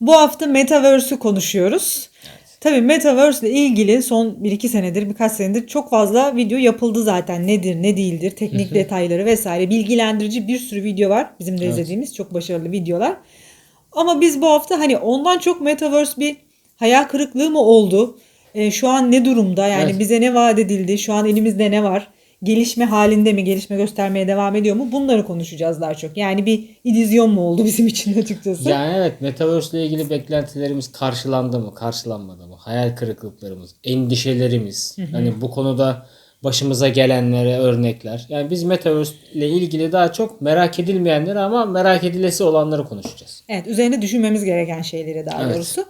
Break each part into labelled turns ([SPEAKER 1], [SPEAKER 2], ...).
[SPEAKER 1] Bu hafta Metaverse'ü konuşuyoruz. Tabii Metaverse ile ilgili son 1-2 senedir, birkaç senedir çok fazla video yapıldı zaten. Nedir, ne değildir, teknik detayları vesaire bilgilendirici bir sürü video var. Bizim de
[SPEAKER 2] Evet.
[SPEAKER 1] izlediğimiz çok başarılı videolar. Ama biz bu hafta hani ondan çok Metaverse bir hayal kırıklığı mı oldu? Ee, şu an ne durumda? Yani
[SPEAKER 2] Evet.
[SPEAKER 1] bize ne vaat edildi? Şu an elimizde ne var? Gelişme halinde mi? Gelişme göstermeye devam ediyor mu? Bunları konuşacağız daha çok. Yani bir illüzyon mu oldu bizim için açıkçası?
[SPEAKER 2] Yani evet Metaverse ile ilgili beklentilerimiz karşılandı mı, karşılanmadı mı? Hayal kırıklıklarımız, endişelerimiz. Hani bu konuda başımıza gelenlere örnekler. Yani biz Metaverse ile ilgili daha çok merak edilmeyenleri ama merak edilesi olanları konuşacağız.
[SPEAKER 1] Evet, üzerine düşünmemiz gereken şeyleri daha
[SPEAKER 2] Evet.
[SPEAKER 1] doğrusu.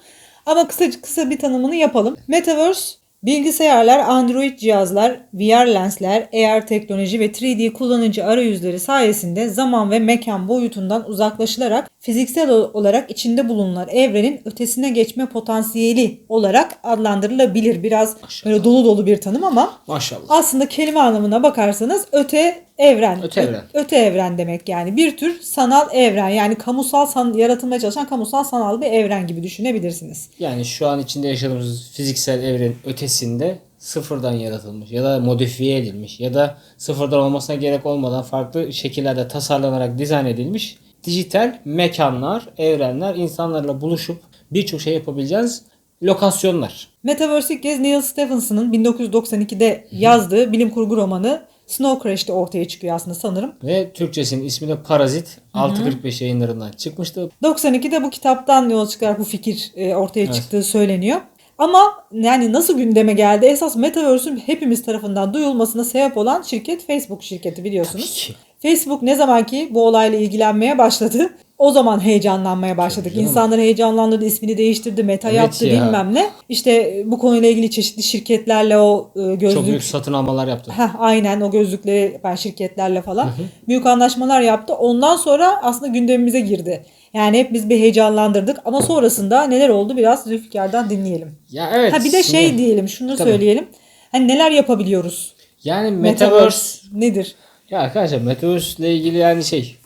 [SPEAKER 1] Ama kısa kısa bir tanımını yapalım. Metaverse bilgisayarlar, Android cihazlar, VR lensler, AR teknoloji ve 3D kullanıcı arayüzleri sayesinde zaman ve mekan boyutundan uzaklaşılarak fiziksel ol- olarak içinde bulunan evrenin ötesine geçme potansiyeli olarak adlandırılabilir. Biraz
[SPEAKER 2] Maşallah.
[SPEAKER 1] böyle dolu dolu bir tanım ama
[SPEAKER 2] Maşallah.
[SPEAKER 1] aslında kelime anlamına bakarsanız öte evren.
[SPEAKER 2] Öte evren.
[SPEAKER 1] Öte evren demek yani. Bir tür sanal evren yani kamusal san, yaratılmaya çalışan kamusal sanal bir evren gibi düşünebilirsiniz.
[SPEAKER 2] Yani şu an içinde yaşadığımız fiziksel evrenin ötesinde sıfırdan yaratılmış ya da modifiye edilmiş ya da sıfırdan olmasına gerek olmadan farklı şekillerde tasarlanarak dizayn edilmiş dijital mekanlar, evrenler, insanlarla buluşup birçok şey yapabileceğiniz lokasyonlar.
[SPEAKER 1] Metaverse ilk kez Neil Stephenson'ın 1992'de yazdığı bilim kurgu romanı Snow Crash'te ortaya çıkıyor aslında sanırım.
[SPEAKER 2] Ve Türkçesinin ismi de Parazit. 645 yayınlarından çıkmıştı.
[SPEAKER 1] 92'de bu kitaptan yola çıkarak bu fikir e, ortaya
[SPEAKER 2] Evet.
[SPEAKER 1] çıktığı söyleniyor. Ama yani nasıl gündeme geldi? Esas Metaverse'ün hepimiz tarafından duyulmasına sebep olan şirket Facebook şirketi biliyorsunuz.
[SPEAKER 2] ki.
[SPEAKER 1] Facebook ne zaman ki bu olayla ilgilenmeye başladı o zaman heyecanlanmaya başladık. İnsanları heyecanlandırdı, ismini değiştirdi, meta
[SPEAKER 2] Evet
[SPEAKER 1] yaptı
[SPEAKER 2] ya.
[SPEAKER 1] bilmem ne. İşte bu konuyla ilgili çeşitli şirketlerle o e, gözlük
[SPEAKER 2] Çok büyük satın almalar yaptı.
[SPEAKER 1] Heh, aynen o gözlükleri ben şirketlerle falan büyük anlaşmalar yaptı. Ondan sonra aslında gündemimize girdi. Yani hep biz bir heyecanlandırdık ama sonrasında neler oldu biraz Zülfikar'dan dinleyelim.
[SPEAKER 2] Ya evet.
[SPEAKER 1] Ha bir de şey
[SPEAKER 2] şimdi-
[SPEAKER 1] diyelim, şunu
[SPEAKER 2] Tabii.
[SPEAKER 1] söyleyelim. Hani neler yapabiliyoruz?
[SPEAKER 2] Yani Metaverse
[SPEAKER 1] nedir?
[SPEAKER 2] Ya arkadaşlar Metaverse ile ilgili yani şey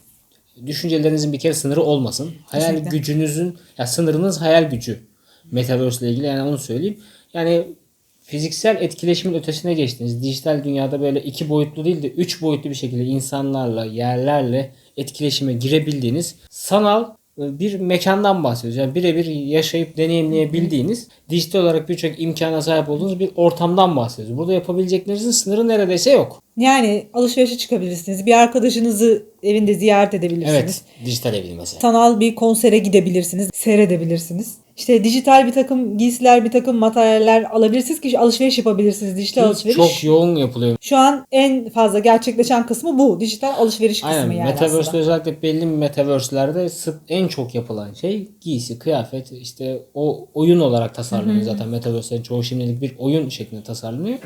[SPEAKER 2] düşüncelerinizin bir kere sınırı olmasın. Hayal
[SPEAKER 1] Kesinlikle.
[SPEAKER 2] gücünüzün ya sınırınız hayal gücü. Metaverse ile ilgili yani onu söyleyeyim. Yani fiziksel etkileşimin ötesine geçtiniz. Dijital dünyada böyle iki boyutlu değil de üç boyutlu bir şekilde insanlarla, yerlerle etkileşime girebildiğiniz sanal bir mekandan bahsediyoruz. Yani birebir yaşayıp deneyimleyebildiğiniz, dijital olarak birçok imkana sahip olduğunuz bir ortamdan bahsediyoruz. Burada yapabileceklerinizin sınırı neredeyse yok.
[SPEAKER 1] Yani alışverişe çıkabilirsiniz. Bir arkadaşınızı evinde ziyaret edebilirsiniz.
[SPEAKER 2] Evet. Dijital evli mesela.
[SPEAKER 1] Sanal bir konsere gidebilirsiniz, seyredebilirsiniz. İşte dijital bir takım giysiler, bir takım materyaller alabilirsiniz ki alışveriş yapabilirsiniz. Dijital alışveriş.
[SPEAKER 2] Çok yoğun yapılıyor.
[SPEAKER 1] Şu an en fazla gerçekleşen kısmı bu. Dijital alışveriş kısmı
[SPEAKER 2] Aynen.
[SPEAKER 1] yani
[SPEAKER 2] Metaverse'de
[SPEAKER 1] aslında.
[SPEAKER 2] özellikle belli metaverse'lerde en çok yapılan şey giysi, kıyafet, işte o oyun olarak tasarlanıyor zaten Metaverse'lerin çoğu şimdilik bir oyun şeklinde tasarlanıyor.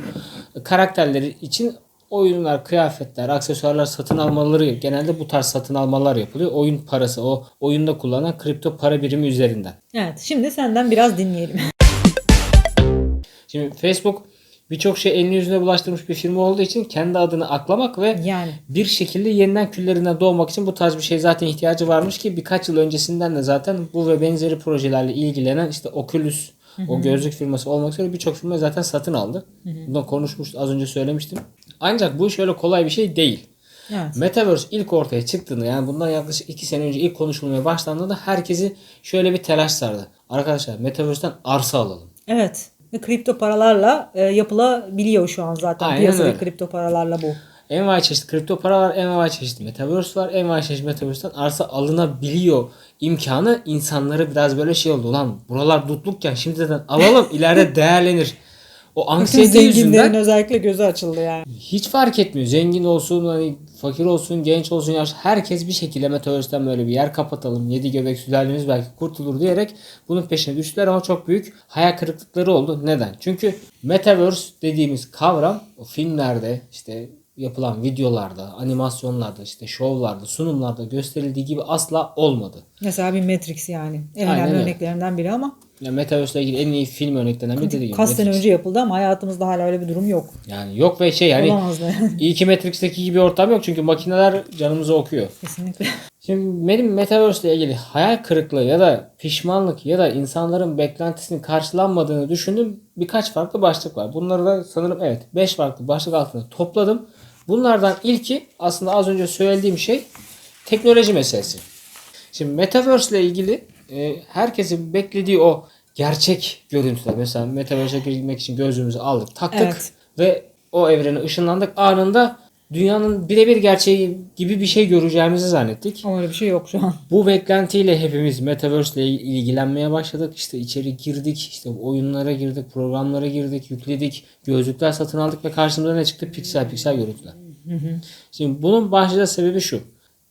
[SPEAKER 2] Karakterleri için oyunlar, kıyafetler, aksesuarlar satın almaları genelde bu tarz satın almalar yapılıyor. Oyun parası o oyunda kullanılan kripto para birimi üzerinden.
[SPEAKER 1] Evet. Şimdi senden biraz dinleyelim.
[SPEAKER 2] Şimdi Facebook birçok şey elini yüzüne bulaştırmış bir firma olduğu için kendi adını aklamak ve
[SPEAKER 1] Yani.
[SPEAKER 2] bir şekilde yeniden küllerinden doğmak için bu tarz bir şey zaten ihtiyacı varmış ki birkaç yıl öncesinden de zaten bu ve benzeri projelerle ilgilenen işte Oculus o gözlük firması olmak üzere birçok firma zaten satın aldı. Bundan konuşmuştuk az önce söylemiştim. Ancak bu iş öyle kolay bir şey değil.
[SPEAKER 1] Evet.
[SPEAKER 2] Metaverse ilk ortaya çıktığında yani bundan yaklaşık 2 sene önce ilk konuşulmaya başlandığında herkesi şöyle bir telaş sardı. Arkadaşlar Metaverse'den arsa alalım.
[SPEAKER 1] Evet. Ve kripto paralarla e, yapılabiliyor şu an zaten.
[SPEAKER 2] Aynen
[SPEAKER 1] Piyasada
[SPEAKER 2] öyle.
[SPEAKER 1] kripto paralarla bu.
[SPEAKER 2] Envai çeşit kripto para var, envai çeşit metaverse var, envai çeşit metaverse'den arsa alınabiliyor imkanı insanları biraz böyle şey oldu. Lan buralar dutlukken şimdiden alalım ileride değerlenir. O anksiyete
[SPEAKER 1] zenginlerin
[SPEAKER 2] yüzünden
[SPEAKER 1] özellikle gözü açıldı yani.
[SPEAKER 2] hiç fark etmiyor. Zengin olsun, hani fakir olsun, genç olsun, yaş herkes bir şekilde metaverse'den böyle bir yer kapatalım. Yedi göbek sülalemiz belki kurtulur diyerek bunun peşine düştüler ama çok büyük hayal kırıklıkları oldu. Neden? Çünkü metaverse dediğimiz kavram o filmlerde işte yapılan videolarda, animasyonlarda, işte şovlarda, sunumlarda gösterildiği gibi asla olmadı.
[SPEAKER 1] Mesela bir Matrix yani. En önemli örneklerinden biri ama.
[SPEAKER 2] Ya Metaverse ile ilgili en iyi film örneklerinden biri dediğim gibi
[SPEAKER 1] Kaç sene
[SPEAKER 2] Matrix.
[SPEAKER 1] önce yapıldı ama hayatımızda hala öyle bir durum yok.
[SPEAKER 2] Yani yok ve şey yani
[SPEAKER 1] Olamaz da yani.
[SPEAKER 2] iyi ki Matrix'teki gibi ortam yok çünkü makineler canımızı okuyor.
[SPEAKER 1] Kesinlikle.
[SPEAKER 2] Şimdi benim Metaverse ile ilgili hayal kırıklığı ya da pişmanlık ya da insanların beklentisinin karşılanmadığını düşündüğüm birkaç farklı başlık var. Bunları da sanırım evet 5 farklı başlık altında topladım. Bunlardan ilki aslında az önce söylediğim şey teknoloji meselesi. Şimdi Metaverse ile ilgili e, herkesin beklediği o gerçek görüntüler. Mesela Metaverse'e girmek için gözlüğümüzü aldık, taktık
[SPEAKER 1] Evet.
[SPEAKER 2] ve o evrene ışınlandık. Anında dünyanın birebir gerçeği gibi bir şey göreceğimizi zannettik.
[SPEAKER 1] Ama öyle bir şey yok şu an.
[SPEAKER 2] Bu beklentiyle hepimiz Metaverse ile ilgilenmeye başladık. İşte içeri girdik, işte oyunlara girdik, programlara girdik, yükledik, gözlükler satın aldık ve karşımıza ne çıktı? Piksel piksel görüntüler. Şimdi bunun başlıca sebebi şu.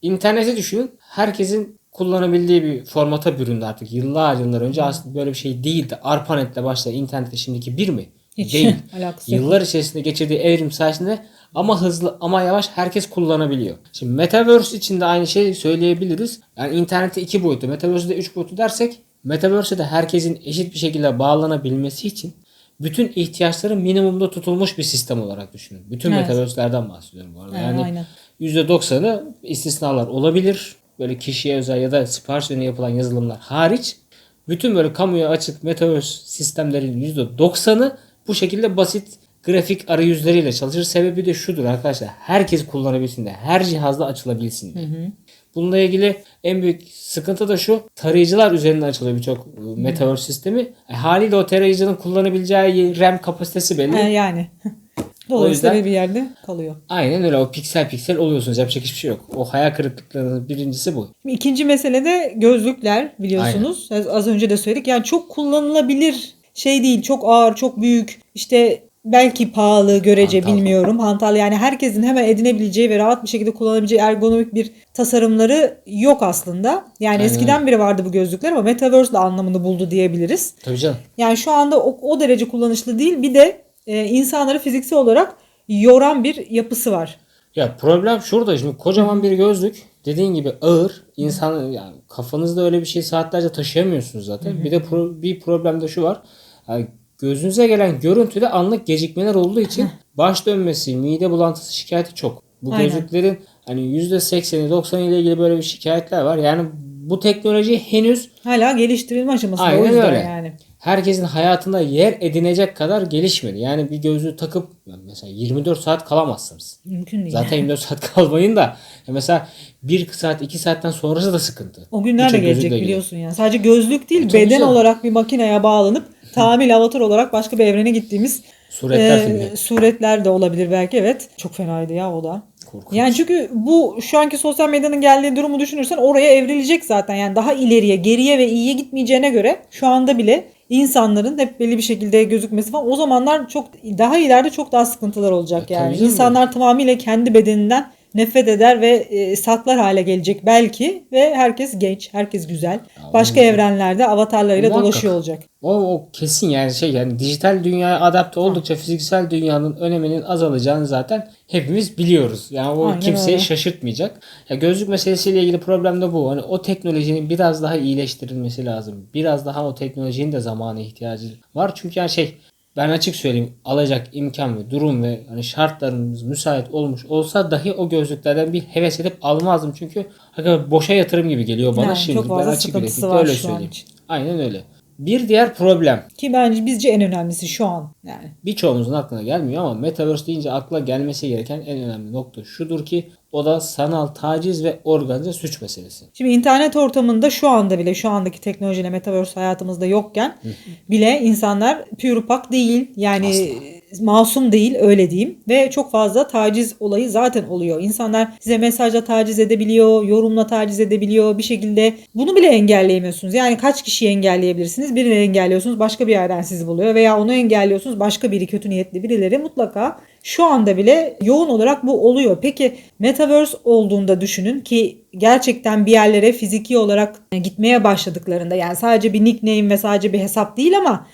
[SPEAKER 2] İnterneti düşünün. Herkesin kullanabildiği bir formata büründü artık. Yıllar yıllar önce aslında böyle bir şey değildi. ARPANET'le başlayan internette şimdiki bir mi?
[SPEAKER 1] Hiç
[SPEAKER 2] Değil.
[SPEAKER 1] alakası yok.
[SPEAKER 2] Yıllar içerisinde geçirdiği evrim sayesinde ama hızlı ama yavaş herkes kullanabiliyor. Şimdi Metaverse için de aynı şeyi söyleyebiliriz. Yani internette iki boyutlu, Metaverse'de üç boyutlu dersek Metaverse'de herkesin eşit bir şekilde bağlanabilmesi için bütün ihtiyaçları minimumda tutulmuş bir sistem olarak düşünün. Bütün
[SPEAKER 1] Evet.
[SPEAKER 2] Metaverse'lerden bahsediyorum bu arada.
[SPEAKER 1] Evet,
[SPEAKER 2] yani
[SPEAKER 1] aynen.
[SPEAKER 2] %90'ı istisnalar olabilir. Böyle kişiye özel ya da sipariş üzerine yapılan yazılımlar hariç bütün böyle kamuya açık Metaverse sistemlerin %90'ı bu şekilde basit grafik arayüzleriyle çalışır. Sebebi de şudur arkadaşlar. Herkes kullanabilsin de. Her cihazda açılabilsin diye. Bununla ilgili en büyük sıkıntı da şu. Tarayıcılar üzerinden açılıyor birçok e, Metaverse sistemi. E, haliyle o tarayıcının kullanabileceği RAM kapasitesi belli.
[SPEAKER 1] Yani. Dolayısıyla
[SPEAKER 2] yüzden-
[SPEAKER 1] bir yerde kalıyor.
[SPEAKER 2] Aynen öyle. O piksel piksel oluyorsunuz. Yapacak hiçbir şey yok. O hayal kırıklıklarının birincisi bu.
[SPEAKER 1] Şimdi ikinci mesele de gözlükler biliyorsunuz. Az- Az önce de söyledik. Yani çok kullanılabilir şey değil. Çok ağır, çok büyük. İşte belki pahalı görece
[SPEAKER 2] Hantal.
[SPEAKER 1] bilmiyorum. Hantal yani herkesin hemen edinebileceği ve rahat bir şekilde kullanabileceği ergonomik bir tasarımları yok aslında. Yani
[SPEAKER 2] Aynen
[SPEAKER 1] eskiden beri vardı bu gözlükler ama Metaverse de anlamını buldu diyebiliriz.
[SPEAKER 2] Tabii canım.
[SPEAKER 1] Yani şu anda o, o derece kullanışlı değil. Bir de e, insanları fiziksel olarak yoran bir yapısı var.
[SPEAKER 2] Ya problem şurada şimdi kocaman bir gözlük dediğin gibi ağır insan yani kafanızda öyle bir şey saatlerce taşıyamıyorsunuz zaten. Bir de pro- bir problem de şu var. Yani gözünüze gelen görüntüde anlık gecikmeler olduğu için baş dönmesi, mide bulantısı şikayeti çok. Bu
[SPEAKER 1] Aynen.
[SPEAKER 2] gözlüklerin hani %80'i 90'ı ile ilgili böyle bir şikayetler var. Yani bu teknoloji henüz
[SPEAKER 1] Hala geliştirilme aşamasında o
[SPEAKER 2] Aynen
[SPEAKER 1] yüzden
[SPEAKER 2] öyle.
[SPEAKER 1] yani.
[SPEAKER 2] Herkesin hayatında yer edinecek kadar gelişmedi. Yani bir gözlüğü takıp mesela 24 saat kalamazsınız.
[SPEAKER 1] Mümkün değil.
[SPEAKER 2] Zaten 24 saat kalmayın da mesela 1 saat 2 saatten sonrası da sıkıntı.
[SPEAKER 1] O günler de gelecek biliyorsun yani. Sadece gözlük değil
[SPEAKER 2] E,
[SPEAKER 1] beden
[SPEAKER 2] canım.
[SPEAKER 1] olarak bir makineye bağlanıp tamamıyla avatar olarak başka bir evrene gittiğimiz
[SPEAKER 2] Suretler
[SPEAKER 1] e,
[SPEAKER 2] filmi.
[SPEAKER 1] suretler de olabilir belki evet. Çok fenaydı ya o da.
[SPEAKER 2] Korkunç.
[SPEAKER 1] Yani çünkü bu şu anki sosyal medyanın geldiği durumu düşünürsen oraya evrilecek zaten. Yani daha ileriye, geriye ve iyiye gitmeyeceğine göre şu anda bile insanların hep belli bir şekilde gözükmesi falan o zamanlar çok daha ileride çok daha sıkıntılar olacak
[SPEAKER 2] E,
[SPEAKER 1] yani. İnsanlar tamamıyla kendi bedeninden nefret eder ve e, saklar hale gelecek belki ve herkes genç, herkes güzel. Başka evrenlerde avatarlarıyla
[SPEAKER 2] Muhakkak.
[SPEAKER 1] dolaşıyor olacak.
[SPEAKER 2] O, o kesin yani şey yani dijital dünyaya adapte oldukça fiziksel dünyanın öneminin azalacağını zaten hepimiz biliyoruz. Yani o
[SPEAKER 1] Aynen
[SPEAKER 2] kimseyi
[SPEAKER 1] öyle.
[SPEAKER 2] şaşırtmayacak. Ya gözlük meselesiyle ilgili problem de bu. Hani o teknolojinin biraz daha iyileştirilmesi lazım. Biraz daha o teknolojinin de zamana ihtiyacı var. Çünkü yani şey ben açık söyleyeyim alacak imkan ve durum ve hani şartlarımız müsait olmuş olsa dahi o gözlüklerden bir heves edip almazdım. Çünkü hakikaten boşa yatırım gibi geliyor bana
[SPEAKER 1] Yani
[SPEAKER 2] şimdi.
[SPEAKER 1] çok
[SPEAKER 2] ben açık
[SPEAKER 1] sıkıntısı
[SPEAKER 2] yüreklilikle
[SPEAKER 1] var
[SPEAKER 2] öyle
[SPEAKER 1] şu an
[SPEAKER 2] söyleyeyim. Aynen öyle. Bir diğer problem
[SPEAKER 1] Ki bence bizce en önemlisi şu an yani.
[SPEAKER 2] birçoğumuzun aklına gelmiyor ama Metaverse deyince akla gelmesi gereken en önemli nokta şudur ki o da sanal taciz ve organize suç meselesi.
[SPEAKER 1] Şimdi internet ortamında şu anda bile şu andaki teknolojiyle metaverse hayatımızda yokken bile insanlar pure pak değil yani masum değil öyle diyeyim ve çok fazla taciz olayı zaten oluyor. İnsanlar size mesajla taciz edebiliyor, yorumla taciz edebiliyor bir şekilde. Bunu bile engelleyemiyorsunuz. Yani kaç kişiyi engelleyebilirsiniz? Birini engelliyorsunuz başka bir yerden sizi buluyor veya onu engelliyorsunuz başka biri kötü niyetli birileri mutlaka şu anda bile yoğun olarak bu oluyor. Peki Metaverse olduğunda düşünün ki gerçekten bir yerlere fiziki olarak gitmeye başladıklarında yani sadece bir nickname ve sadece bir hesap değil ama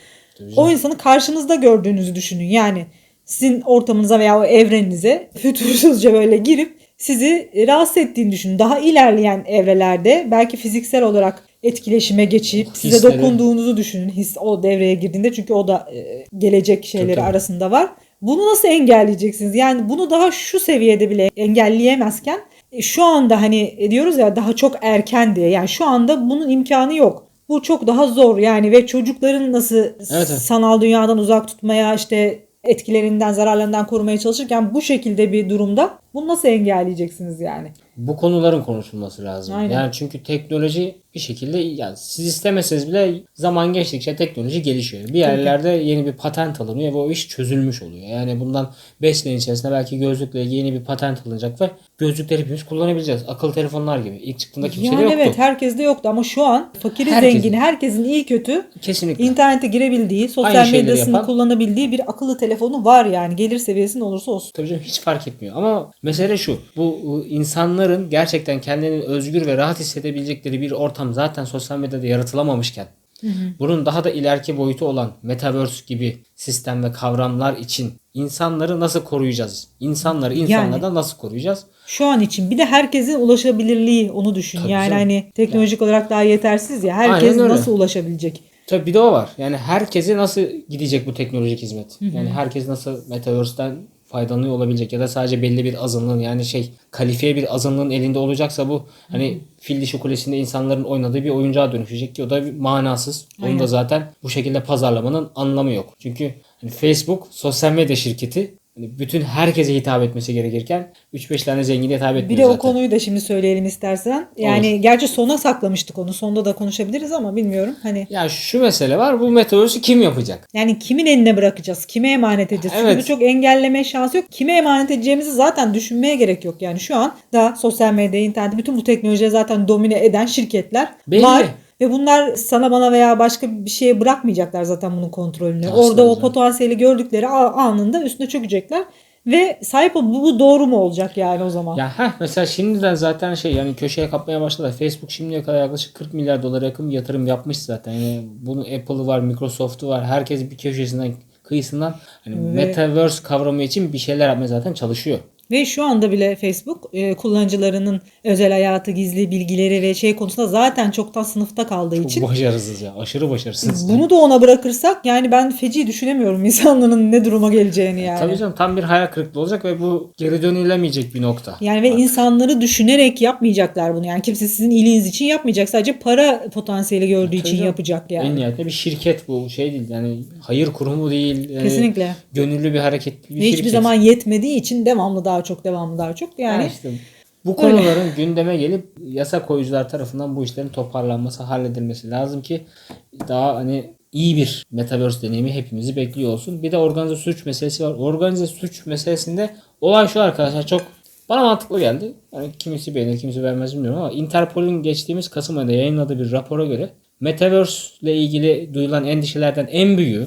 [SPEAKER 1] o insanı karşınızda gördüğünüzü düşünün. Yani sizin ortamınıza veya o evreninize fütursuzca böyle girip sizi rahatsız ettiğini düşünün. Daha ilerleyen evrelerde belki fiziksel olarak etkileşime geçip size
[SPEAKER 2] Hisleri.
[SPEAKER 1] dokunduğunuzu düşünün. His o devreye girdiğinde çünkü o da e, gelecek şeyleri
[SPEAKER 2] tabii.
[SPEAKER 1] arasında var. Bunu nasıl engelleyeceksiniz? Yani bunu daha şu seviyede bile engelleyemezken e, şu anda hani e, diyoruz ya daha çok erken diye. Yani şu anda bunun imkanı yok. Bu çok daha zor yani ve çocukların nasıl
[SPEAKER 2] evet.
[SPEAKER 1] sanal dünyadan uzak tutmaya işte etkilerinden, zararlarından korumaya çalışırken bu şekilde bir durumda bunu nasıl engelleyeceksiniz yani?
[SPEAKER 2] Bu konuların konuşulması lazım.
[SPEAKER 1] Aynen.
[SPEAKER 2] Yani çünkü teknoloji bir şekilde yani siz istemeseniz bile zaman geçtikçe teknoloji gelişiyor. Bir yerlerde yeni bir patent alınıyor ve o iş çözülmüş oluyor. Yani bundan 5 sene içerisinde belki gözlükle yeni bir patent alınacak ve gözlükleri hepimiz kullanabileceğiz. Akıllı telefonlar gibi. İlk çıktığında kimse
[SPEAKER 1] yani
[SPEAKER 2] de yoktu.
[SPEAKER 1] evet herkeste yoktu ama şu an fakiri
[SPEAKER 2] Herkesin.
[SPEAKER 1] zengini herkesin iyi kötü
[SPEAKER 2] Kesinlikle.
[SPEAKER 1] internete girebildiği, sosyal
[SPEAKER 2] Aynı
[SPEAKER 1] medyasını
[SPEAKER 2] yapan-
[SPEAKER 1] kullanabildiği bir akıllı telefonu var yani gelir seviyesinde olursa olsun.
[SPEAKER 2] Tabii canım hiç fark etmiyor. Ama mesele şu. Bu bu insanların gerçekten kendilerini özgür ve rahat hissedebilecekleri bir ortam zaten sosyal medyada yaratılamamışken bunun daha da ileriki boyutu olan metaverse gibi sistem ve kavramlar için insanları nasıl koruyacağız? İnsanları insanlardan nasıl koruyacağız?
[SPEAKER 1] Şu an için bir de herkesin ulaşabilirliği onu düşün.
[SPEAKER 2] Tabii
[SPEAKER 1] yani
[SPEAKER 2] canım.
[SPEAKER 1] hani teknolojik olarak daha yetersiz ya. Herkes nasıl ulaşabilecek?
[SPEAKER 2] Tabii bir de o var. Yani herkese nasıl gidecek bu teknolojik hizmet? Yani herkes nasıl metaverse'ten faydalanıyor olabilecek ya da sadece belli bir azınlığın yani şey kalifiye bir azınlığın elinde olacaksa bu hani fil dişi kulesinde insanların oynadığı bir oyuncağa dönüşecek ki o da bir manasız. Onu
[SPEAKER 1] Aynen.
[SPEAKER 2] da zaten bu şekilde pazarlamanın anlamı yok. Çünkü hani Facebook sosyal medya şirketi hani bütün herkese hitap etmesi gerekirken 3-5 tane zengine hitap etmiyor
[SPEAKER 1] Bir de
[SPEAKER 2] zaten.
[SPEAKER 1] o konuyu da şimdi söyleyelim istersen. Yani gerçi sona saklamıştık onu. Sonda da konuşabiliriz ama bilmiyorum. Hani
[SPEAKER 2] Ya şu mesele var. Bu metaverse'ü kim yapacak?
[SPEAKER 1] yani kimin eline bırakacağız? Kime emanet edeceğiz? Çünkü
[SPEAKER 2] Evet.
[SPEAKER 1] bu çok engelleme şansı yok. Kime emanet edeceğimizi zaten düşünmeye gerek yok. Yani şu an da sosyal medya, internet bütün bu teknolojiyi zaten domine eden şirketler
[SPEAKER 2] Belli.
[SPEAKER 1] var. Ve bunlar sana bana veya başka bir şeye bırakmayacaklar zaten bunun kontrolünü.
[SPEAKER 2] Asla
[SPEAKER 1] Orada o potansiyeli gördükleri anında üstüne çökecekler. Ve sahip ol bu, bu doğru mu olacak yani o zaman?
[SPEAKER 2] Ya heh, mesela şimdiden zaten şey yani köşeye kapmaya başladı. Facebook şimdiye kadar yaklaşık 40 milyar dolara yakın bir yatırım yapmış zaten. Yani bunun Apple'ı var, Microsoft'u var. Herkes bir köşesinden kıyısından hani metaverse kavramı için bir şeyler yapmaya zaten çalışıyor.
[SPEAKER 1] Ve şu anda bile Facebook e, kullanıcılarının özel hayatı, gizli bilgileri ve şey konusunda zaten çoktan sınıfta kaldığı
[SPEAKER 2] Çok
[SPEAKER 1] için
[SPEAKER 2] başarısız ya. Aşırı başarısız.
[SPEAKER 1] bunu da ona bırakırsak yani ben feci düşünemiyorum insanların ne duruma geleceğini yani.
[SPEAKER 2] Tabii canım tam bir hayal kırıklığı olacak ve bu geri dönülemeyecek bir nokta.
[SPEAKER 1] Yani ve insanları düşünerek yapmayacaklar bunu. Yani kimse sizin iyiliğiniz için yapmayacak. Sadece para potansiyeli gördüğü için
[SPEAKER 2] canım.
[SPEAKER 1] yapacak yani.
[SPEAKER 2] En nihayetinde bir şirket bu şey değil yani hayır kurumu değil. e,
[SPEAKER 1] Kesinlikle.
[SPEAKER 2] gönüllü bir hareket bir
[SPEAKER 1] Ve hiçbir
[SPEAKER 2] şirket.
[SPEAKER 1] zaman yetmediği için devamlı daha çok devamlı daha çok. Yani
[SPEAKER 2] Yani işte bu konuların gündeme gelip yasa koyucular tarafından bu işlerin toparlanması, halledilmesi lazım ki daha hani iyi bir metaverse deneyimi hepimizi bekliyor olsun. Bir de organize suç meselesi var. Organize suç meselesinde olay şu arkadaşlar çok bana mantıklı geldi. Yani kimisi beğenir, kimisi beğenmez bilmiyorum ama Interpol'ün geçtiğimiz Kasım ayında yayınladığı bir rapora göre Metaverse ile ilgili duyulan endişelerden en büyüğü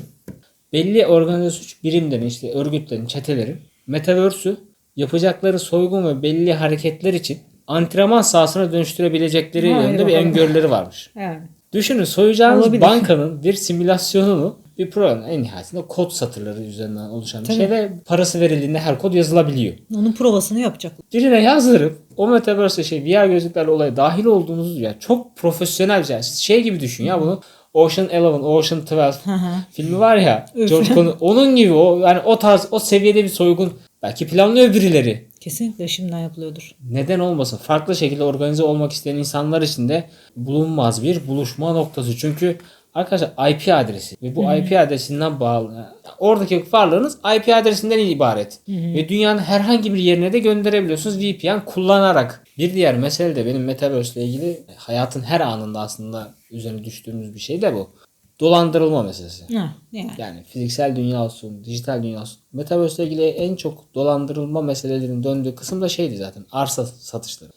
[SPEAKER 2] belli organize suç birimlerin işte örgütlerin, çetelerin Metaverse'ü yapacakları soygun ve belli hareketler için antrenman sahasına dönüştürebilecekleri
[SPEAKER 1] Haydi
[SPEAKER 2] yönde bir
[SPEAKER 1] bakalım.
[SPEAKER 2] öngörüleri varmış.
[SPEAKER 1] yani.
[SPEAKER 2] Düşünün soyacağınız
[SPEAKER 1] Olabilir.
[SPEAKER 2] bankanın bir simülasyonunu bir program en nihayetinde kod satırları üzerinden oluşan bir şey ve parası verildiğinde her kod yazılabiliyor.
[SPEAKER 1] Onun provasını yapacak.
[SPEAKER 2] Birine yazdırıp o metaverse şey VR gözlüklerle olaya dahil olduğunuz ya çok profesyonel bir şey. Gibi düşün ya bunu Ocean Eleven, Ocean 12 filmi var ya. George Clooney onun gibi o yani o tarz o seviyede bir soygun belki planlıyor birileri.
[SPEAKER 1] Kesinlikle şimdiden yapılıyordur.
[SPEAKER 2] Neden olmasın? Farklı şekilde organize olmak isteyen insanlar için de bulunmaz bir buluşma noktası. Çünkü arkadaşlar IP adresi ve bu IP adresinden bağlı. Oradaki varlığınız IP adresinden ibaret. Ve dünyanın herhangi bir yerine de gönderebiliyorsunuz VPN kullanarak. Bir diğer mesele de benim Metaverse ile ilgili hayatın her anında aslında üzerine düştüğümüz bir şey de bu. Dolandırılma meselesi.
[SPEAKER 1] Ha, yani.
[SPEAKER 2] Yani fiziksel dünya olsun, dijital dünya olsun. Metaverse ile ilgili en çok dolandırılma meselelerinin döndüğü kısım da şeydi zaten. Arsa satışları.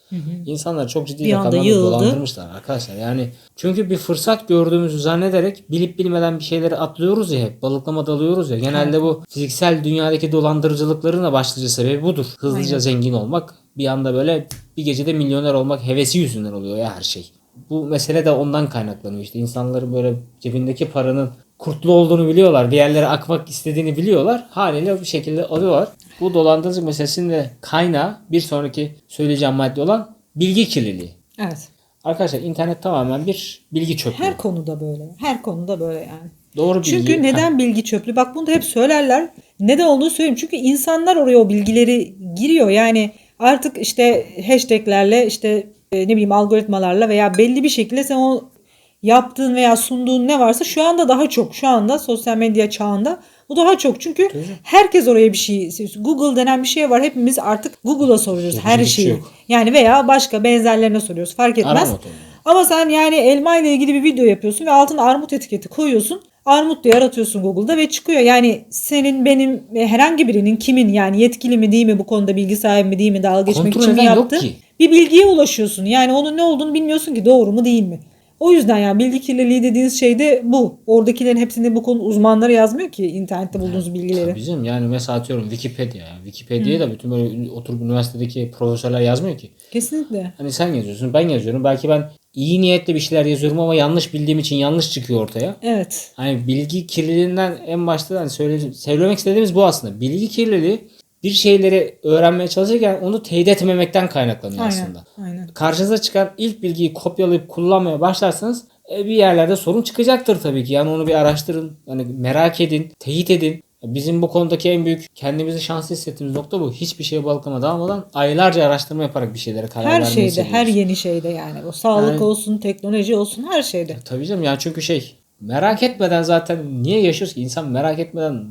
[SPEAKER 2] İnsanlar çok ciddi
[SPEAKER 1] Bir
[SPEAKER 2] rakamlarla dolandırmışlar arkadaşlar. Yani çünkü bir fırsat gördüğümüzü zannederek bilip bilmeden bir şeyleri atlıyoruz ya hep. Balıklama dalıyoruz ya. Genelde bu fiziksel dünyadaki dolandırıcılıkların da başlıca sebebi budur. Hızlıca
[SPEAKER 1] Aynen.
[SPEAKER 2] zengin olmak. Bir anda böyle bir gecede milyoner olmak hevesi yüzünden oluyor ya her şey. Bu mesele de ondan kaynaklanıyor işte. İnsanların böyle cebindeki paranın kurtlu olduğunu biliyorlar. Bir yerlere akmak istediğini biliyorlar. Haliyle bir şekilde alıyorlar. Bu dolandırıcılık meselesinin de kaynağı bir sonraki söyleyeceğim madde olan bilgi kirliliği.
[SPEAKER 1] Evet.
[SPEAKER 2] Arkadaşlar internet tamamen bir bilgi çöplüğü.
[SPEAKER 1] Her konuda böyle. Her konuda böyle yani.
[SPEAKER 2] Doğru bilgi.
[SPEAKER 1] Çünkü neden bilgi çöplüğü? Bak bunu da hep söylerler. Neden olduğunu söyleyeyim. Çünkü insanlar oraya o bilgileri giriyor. Yani artık işte hashtaglerle işte e, ne bileyim algoritmalarla veya belli bir şekilde sen o yaptığın veya sunduğun ne varsa şu anda daha çok. Şu anda sosyal medya çağında bu daha çok. Çünkü herkes oraya bir şey Google denen bir şey var. Hepimiz artık Google'a soruyoruz
[SPEAKER 2] Yapacak
[SPEAKER 1] her
[SPEAKER 2] şey
[SPEAKER 1] şeyi.
[SPEAKER 2] yok.
[SPEAKER 1] Yani veya başka benzerlerine soruyoruz. Fark etmez. Ama sen yani elma ile ilgili bir video yapıyorsun ve altına armut etiketi koyuyorsun. Armut diye aratıyorsun Google'da ve çıkıyor. Yani senin benim ve herhangi birinin kimin yani yetkili mi değil mi bu konuda bilgi sahibi mi değil mi dalga geçmek
[SPEAKER 2] Kontrol
[SPEAKER 1] için mi
[SPEAKER 2] eden yok
[SPEAKER 1] yaptı?
[SPEAKER 2] ki.
[SPEAKER 1] Bir bilgiye ulaşıyorsun. Yani onun ne olduğunu bilmiyorsun ki doğru mu değil mi? O yüzden yani bilgi kirliliği dediğiniz şey de bu. Oradakilerin hepsinde bu konu uzmanları yazmıyor ki internette bulduğunuz bilgileri.
[SPEAKER 2] Bizim yani mesela atıyorum Wikipedia. ya. Wikipedia'ya da bütün böyle oturup üniversitedeki profesörler yazmıyor ki.
[SPEAKER 1] Kesinlikle.
[SPEAKER 2] Hani sen yazıyorsun ben yazıyorum. Belki ben iyi niyetle bir şeyler yazıyorum ama yanlış bildiğim için yanlış çıkıyor ortaya.
[SPEAKER 1] Evet.
[SPEAKER 2] Hani bilgi kirliliğinden en başta hani söyle, söylemek istediğimiz bu aslında. Bilgi kirliliği bir şeyleri öğrenmeye çalışırken onu teyit etmemekten kaynaklanıyor
[SPEAKER 1] Aynen.
[SPEAKER 2] aslında.
[SPEAKER 1] Aynen.
[SPEAKER 2] Karşınıza çıkan ilk bilgiyi kopyalayıp kullanmaya başlarsanız e, bir yerlerde sorun çıkacaktır tabii ki. Yani onu bir araştırın, hani merak edin, teyit edin. Bizim bu konudaki en büyük kendimizi şanslı hissettiğimiz nokta bu. Hiçbir şeye balıklama dalmadan aylarca araştırma yaparak bir şeylere karar
[SPEAKER 1] Her
[SPEAKER 2] vermeyi
[SPEAKER 1] şeyde,
[SPEAKER 2] seviyoruz.
[SPEAKER 1] her yeni şeyde yani. O sağlık
[SPEAKER 2] Yani-
[SPEAKER 1] olsun, teknoloji olsun her şeyde.
[SPEAKER 2] Tabii canım yani çünkü şey merak etmeden zaten niye yaşıyoruz ki? İnsan merak etmeden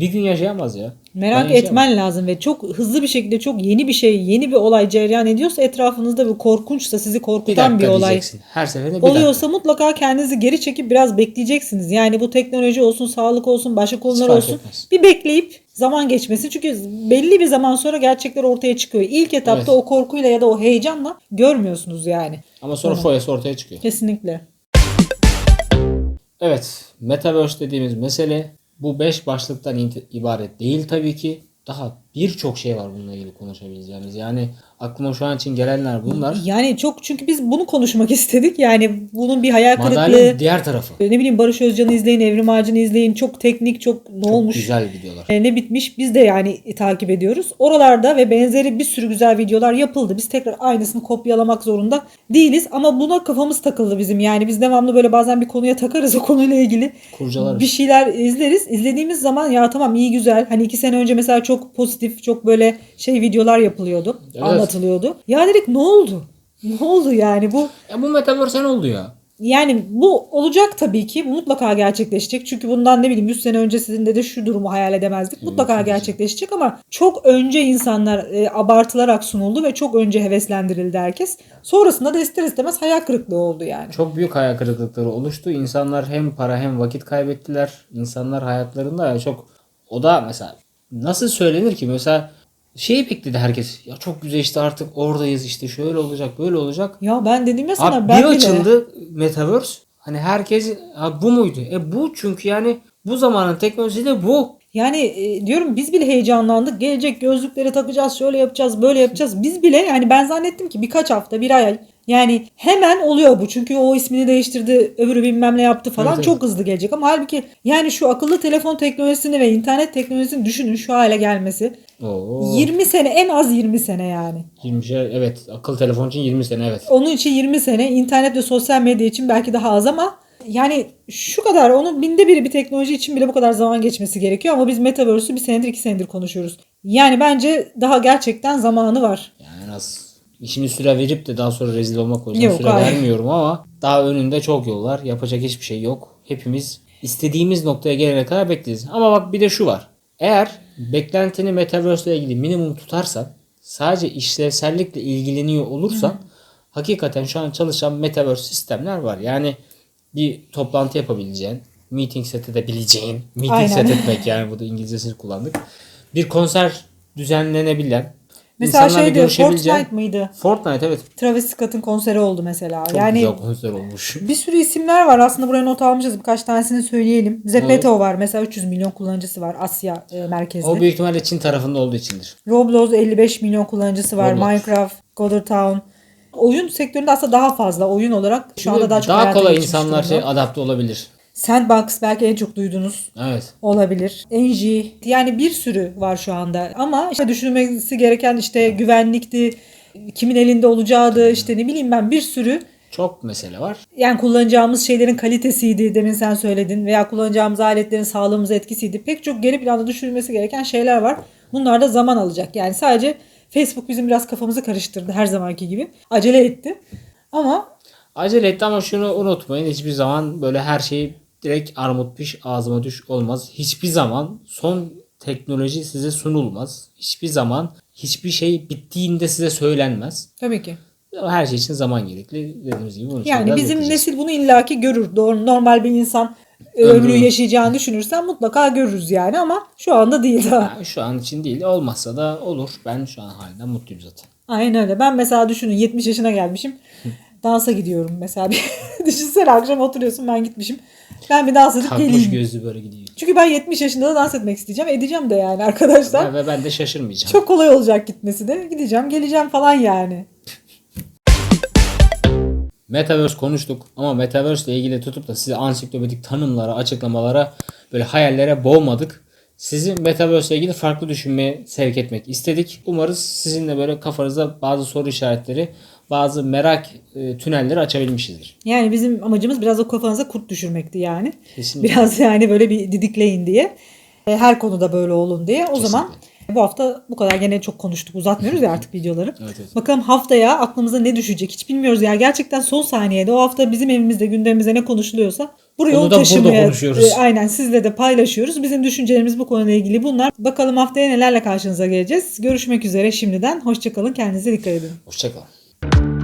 [SPEAKER 2] bir gün yaşayamaz ya.
[SPEAKER 1] Merak etmen lazım ve çok hızlı bir şekilde çok yeni bir şey, yeni bir olay cereyan ediyorsa etrafınızda bir korkunçsa sizi
[SPEAKER 2] Bir
[SPEAKER 1] korkutan
[SPEAKER 2] dakika
[SPEAKER 1] bir, olay
[SPEAKER 2] diyeceksin. Her seferinde bir dakika.
[SPEAKER 1] oluyorsa mutlaka kendinizi geri çekip biraz bekleyeceksiniz. Yani bu teknoloji olsun, sağlık olsun, başka konular
[SPEAKER 2] fark
[SPEAKER 1] olsun.
[SPEAKER 2] etmez.
[SPEAKER 1] Bir bekleyip zaman geçmesin. Çünkü belli bir zaman sonra gerçekler ortaya çıkıyor. İlk etapta
[SPEAKER 2] Evet.
[SPEAKER 1] o korkuyla ya da o heyecanla görmüyorsunuz yani.
[SPEAKER 2] Ama sonra foyası ortaya çıkıyor.
[SPEAKER 1] Kesinlikle.
[SPEAKER 2] Evet, Metaverse dediğimiz mesele bu 5 başlıktan ibaret değil tabii ki. Daha birçok şey var bununla ilgili konuşabileceğimiz. Yani aklıma şu an için gelenler bunlar.
[SPEAKER 1] Yani çok çünkü biz bunu konuşmak istedik. Yani bunun bir hayal kırıklığı.
[SPEAKER 2] Madalyonun diğer tarafı.
[SPEAKER 1] Ne bileyim Barış Özcan'ı izleyin, Evrim Ağacı'nı izleyin. Çok teknik, çok ne
[SPEAKER 2] Çok
[SPEAKER 1] olmuş,
[SPEAKER 2] güzel videolar.
[SPEAKER 1] e, ne bitmiş biz de yani takip ediyoruz. Oralarda ve benzeri bir sürü güzel videolar yapıldı. Biz tekrar aynısını kopyalamak zorunda değiliz. Ama buna kafamız takıldı bizim. Yani biz devamlı böyle bazen bir konuya takarız o konuyla ilgili.
[SPEAKER 2] Kurcalarız.
[SPEAKER 1] Bir şeyler izleriz. İzlediğimiz zaman ya tamam iyi güzel. Hani iki sene önce mesela çok pozitif, çok böyle şey videolar yapılıyordu.
[SPEAKER 2] Evet.
[SPEAKER 1] Anlatılıyordu. Ya dedik ne oldu? Ne oldu yani bu?
[SPEAKER 2] Ya bu Metaverse ne oldu ya?
[SPEAKER 1] Yani bu olacak tabii ki. Bu mutlaka gerçekleşecek. Çünkü bundan ne bileyim 100 sene öncesinde de şu durumu hayal edemezdik. Mutlaka gerçekleşecek ama çok önce insanlar e, abartılarak sunuldu ve çok önce heveslendirildi herkes. Sonrasında da ister istemez hayal kırıklığı oldu yani.
[SPEAKER 2] Çok büyük hayal kırıklıkları oluştu. İnsanlar hem para hem vakit kaybettiler. İnsanlar hayatlarında ya çok o da mesela nasıl söylenir ki mesela şeyi bekledi herkes. Ya çok güzel işte artık oradayız işte şöyle olacak böyle olacak.
[SPEAKER 1] Ya ben dedim ya sana
[SPEAKER 2] Abi
[SPEAKER 1] ben
[SPEAKER 2] bir
[SPEAKER 1] bile.
[SPEAKER 2] açıldı Metaverse. Hani herkes ha, bu muydu? E bu çünkü yani bu zamanın teknolojisi de bu.
[SPEAKER 1] Yani e, diyorum biz bile heyecanlandık. Gelecek gözlükleri takacağız, şöyle yapacağız, böyle yapacağız. Biz bile yani ben zannettim ki birkaç hafta, bir ay yani hemen oluyor bu. Çünkü o ismini değiştirdi, öbürü bilmem ne yaptı falan.
[SPEAKER 2] Evet, evet.
[SPEAKER 1] Çok hızlı gelecek ama halbuki yani şu akıllı telefon teknolojisini ve internet teknolojisini düşünün şu hale gelmesi.
[SPEAKER 2] Oo.
[SPEAKER 1] 20 sene en az 20 sene yani.
[SPEAKER 2] 20 şey, evet akıllı telefon için 20 sene evet.
[SPEAKER 1] Onun için 20 sene, internet ve sosyal medya için belki daha az ama yani şu kadar onun binde biri bir teknoloji için bile bu kadar zaman geçmesi gerekiyor ama biz Metaverse'ü bir senedir iki senedir konuşuyoruz. Yani bence daha gerçekten zamanı var.
[SPEAKER 2] Yani en az işimi süre verip de daha sonra rezil olmak o yüzden
[SPEAKER 1] Yok,
[SPEAKER 2] süre
[SPEAKER 1] hayır.
[SPEAKER 2] vermiyorum ama daha önünde çok yol var. Yapacak hiçbir şey yok. Hepimiz istediğimiz noktaya gelene kadar bekleyeceğiz. Ama bak bir de şu var. Eğer beklentini Metaverse ile ilgili minimum tutarsan sadece işlevsellikle ilgileniyor olursan hakikaten şu an çalışan Metaverse sistemler var. Yani bir toplantı yapabileceğin, meeting set edebileceğin, meeting
[SPEAKER 1] Aynen.
[SPEAKER 2] set etmek yani bu da İngilizcesini kullandık. Bir konser düzenlenebilen,
[SPEAKER 1] Mesela şeyde
[SPEAKER 2] görüşebileceğin-
[SPEAKER 1] Fortnite mıydı?
[SPEAKER 2] Fortnite evet.
[SPEAKER 1] Travis Scott'ın konseri oldu mesela.
[SPEAKER 2] Çok
[SPEAKER 1] yani
[SPEAKER 2] güzel konser olmuş.
[SPEAKER 1] bir sürü isimler var. Aslında buraya not almışız. Birkaç tanesini söyleyelim. Zeppeto var. Mesela 300 milyon kullanıcısı var Asya e, merkezli.
[SPEAKER 2] O büyük ihtimalle Çin tarafında olduğu içindir.
[SPEAKER 1] Roblox 55 milyon kullanıcısı var.
[SPEAKER 2] Roblox.
[SPEAKER 1] Minecraft, Godder Town. Oyun sektöründe aslında daha fazla. Oyun olarak şu anda daha çok
[SPEAKER 2] Daha kolay insanlar şey
[SPEAKER 1] durumda.
[SPEAKER 2] adapte olabilir.
[SPEAKER 1] Sandbox belki en çok duydunuz
[SPEAKER 2] Evet.
[SPEAKER 1] olabilir. Engie yani bir sürü var şu anda. Ama işte düşünmesi gereken işte güvenlikti, kimin elinde olacağıydı işte ne bileyim ben bir sürü
[SPEAKER 2] Çok mesele var.
[SPEAKER 1] Yani kullanacağımız şeylerin kalitesiydi demin sen söyledin veya kullanacağımız aletlerin sağlığımıza etkisiydi. Pek çok geri planda düşünülmesi gereken şeyler var. Bunlar da zaman alacak. Yani sadece Facebook bizim biraz kafamızı karıştırdı her zamanki gibi. Acele etti. Ama
[SPEAKER 2] Acele etti ama şunu unutmayın. Hiçbir zaman böyle her şey direkt armut piş ağzıma düş olmaz. Hiçbir zaman son teknoloji size sunulmaz. Hiçbir zaman hiçbir şey bittiğinde size söylenmez.
[SPEAKER 1] tabii ki.
[SPEAKER 2] Her şey için zaman gerekli. Dediğimiz gibi için
[SPEAKER 1] Yani bizim
[SPEAKER 2] bekleyeceğiz.
[SPEAKER 1] nesil bunu illaki görür. Doğru, normal bir insan
[SPEAKER 2] Ömrü.
[SPEAKER 1] yaşayacağını düşünürsen mutlaka görürüz yani ama şu anda değil daha.
[SPEAKER 2] Ha, şu an için değil. Olmazsa da olur. Ben şu an halinden mutluyum zaten.
[SPEAKER 1] Aynen öyle. Ben mesela düşünün 70 yaşına gelmişim. Dansa gidiyorum mesela. Düşünsene akşam oturuyorsun ben gitmişim. Ben bir dans edip
[SPEAKER 2] Takmış
[SPEAKER 1] geleyim.
[SPEAKER 2] gözlü böyle gidiyor.
[SPEAKER 1] Çünkü ben 70 yaşında da dans etmek isteyeceğim. Edeceğim de yani arkadaşlar.
[SPEAKER 2] Ve ben de şaşırmayacağım.
[SPEAKER 1] Çok kolay olacak gitmesi de. Gideceğim geleceğim falan yani.
[SPEAKER 2] Metaverse konuştuk ama Metaverse ile ilgili tutup da size ansiklopedik tanımlara, açıklamalara, böyle hayallere boğmadık. Sizi Metaverse ile ilgili farklı düşünmeye sevk etmek istedik. Umarız sizin de böyle kafanızda bazı soru işaretleri, bazı merak e, tünelleri açabilmişizdir.
[SPEAKER 1] Yani bizim amacımız biraz o kafanıza kurt düşürmekti yani.
[SPEAKER 2] Kesinlikle.
[SPEAKER 1] Biraz yani böyle bir didikleyin diye. E, Her konuda böyle olun diye. O zaman bu hafta bu kadar gene çok konuştuk. Uzatmıyoruz ya artık videoları.
[SPEAKER 2] Evet, evet.
[SPEAKER 1] Bakalım haftaya aklımıza ne düşecek hiç bilmiyoruz ya. Gerçekten son saniyede o hafta bizim evimizde gündemimizde ne konuşuluyorsa buraya
[SPEAKER 2] Onu
[SPEAKER 1] onu
[SPEAKER 2] da burada
[SPEAKER 1] taşımaya
[SPEAKER 2] konuşuyoruz.
[SPEAKER 1] e, aynen sizle de paylaşıyoruz. Bizim düşüncelerimiz bu konuyla ilgili bunlar. Bakalım haftaya nelerle karşınıza geleceğiz. Görüşmek üzere şimdiden. Hoşçakalın. Kendinize dikkat edin.
[SPEAKER 2] Hoşçakalın. Thank you